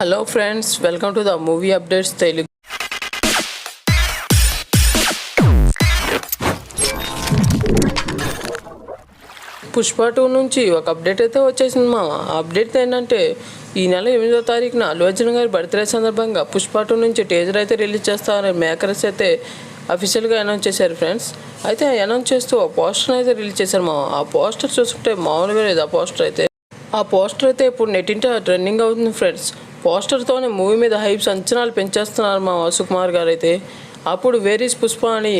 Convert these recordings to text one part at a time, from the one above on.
Hello friends welcome to the movie updates Telugu Pushpa two నుంచి ఒక update అయితే వచ్చేసింది మా అప్డేట్ ఏంటంటే ఈ నెల ఎనిమిదో తారీఖున అల్లు అర్జున్ గారి బర్త్డే సందర్భంగా పుష్ప టూ నుంచి టేజర్ అయితే రిలీజ్ చేస్తారని మేకర్స్ అయితే అఫీషియల్గా అనౌన్స్ చేశారు ఫ్రెండ్స్ అయితే అనౌన్స్ చేస్తూ ఆ పోస్టర్ అయితే రిలీజ్ చేశారు మా ఆ పోస్టర్ చూస్తుంటే మామూలుగా లేదు ఆ పోస్టర్ అయితే. ఆ పోస్టర్ అయితే ఇప్పుడు నెట్టింట ట్రెండింగ్ అవుతుంది ఫ్రెండ్స్ పోస్టర్తోనే మూవీ మీద హైప్స్ అంచనాలు పెంచేస్తున్నారు మా సుకుమార్ గారు అయితే అప్పుడు వేరీస్ పుష్ప అని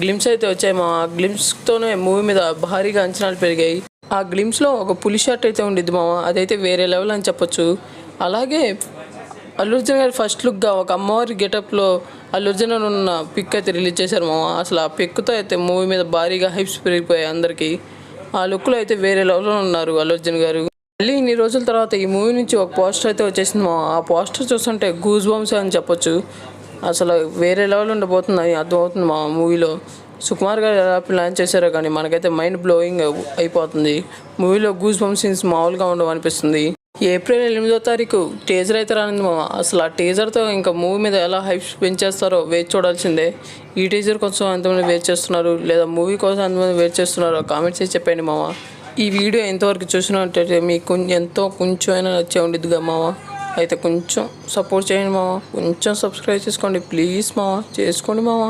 గ్లిమ్స్ అయితే వచ్చాయి. మా గ్లిమ్స్తోనే మూవీ మీద భారీగా అంచనాలు పెరిగాయి. ఆ గ్లిమ్స్లో ఒక పులి షర్ట్ అయితే ఉండిద్ది మామ. అదైతే వేరే లెవెల్ అని చెప్పొచ్చు. అలాగే అల్లుర్జున్ గారి ఫస్ట్ లుక్గా ఒక అమ్మవారి గెటప్లో అల్లుర్జున్ ఉన్న పిక్ అయితే రిలీజ్ చేశారు మామ. అసలు ఆ పిక్తో అయితే మూవీ మీద భారీగా హైప్స్ పెరిగిపోయాయి అందరికీ. ఆ లుక్లో అయితే వేరే లెవెల్లో ఉన్నారు అల్లు అర్జున్ గారు. మళ్ళీ ఇన్ని రోజుల తర్వాత ఈ మూవీ నుంచి ఒక పోస్టర్ అయితే వచ్చేసింది. మా ఆ పోస్టర్ చూస్తుంటే గూజ్ బాంబ్స్ అని చెప్పొచ్చు. అసలు వేరే లెవెల్ ఉండబోతుంది అని అర్థమవుతుంది మా మూవీలో. సుకుమార్ గారు ఎలా ప్లాన్ చేశారో కానీ మనకైతే మైండ్ బ్లోయింగ్ అయిపోతుంది. మూవీలో గూజ్ బంప్ సీన్స్ మామూలుగా ఉండవు అనిపిస్తుంది. ఏప్రిల్ ఎనిమిదో తారీఖు టీజర్ అయితే రానుంది మామ. అసలు ఆ టీజర్తో ఇంకా మూవీ మీద ఎలా హైప్స్ పెంచేస్తారో వేచి చూడాల్సిందే. ఈ టీజర్ కోసం ఎంతమంది వెయిట్ చేస్తున్నారు? లేదా మూవీ కోసం ఎంతమంది వెయిట్ చేస్తున్నారో కామెంట్స్ చేసి చెప్పండి మామ. ఈ వీడియో ఎంతవరకు చూసినట్టయితే మీకు ఎంతో కొంచెం అయినా నచ్చే ఉండిద్దిగా మామ. అయితే కొంచెం సపోర్ట్ చేయండి మామ. కొంచెం సబ్స్క్రైబ్ చేసుకోండి. ప్లీజ్ మామ. చేసుకోండి మామ.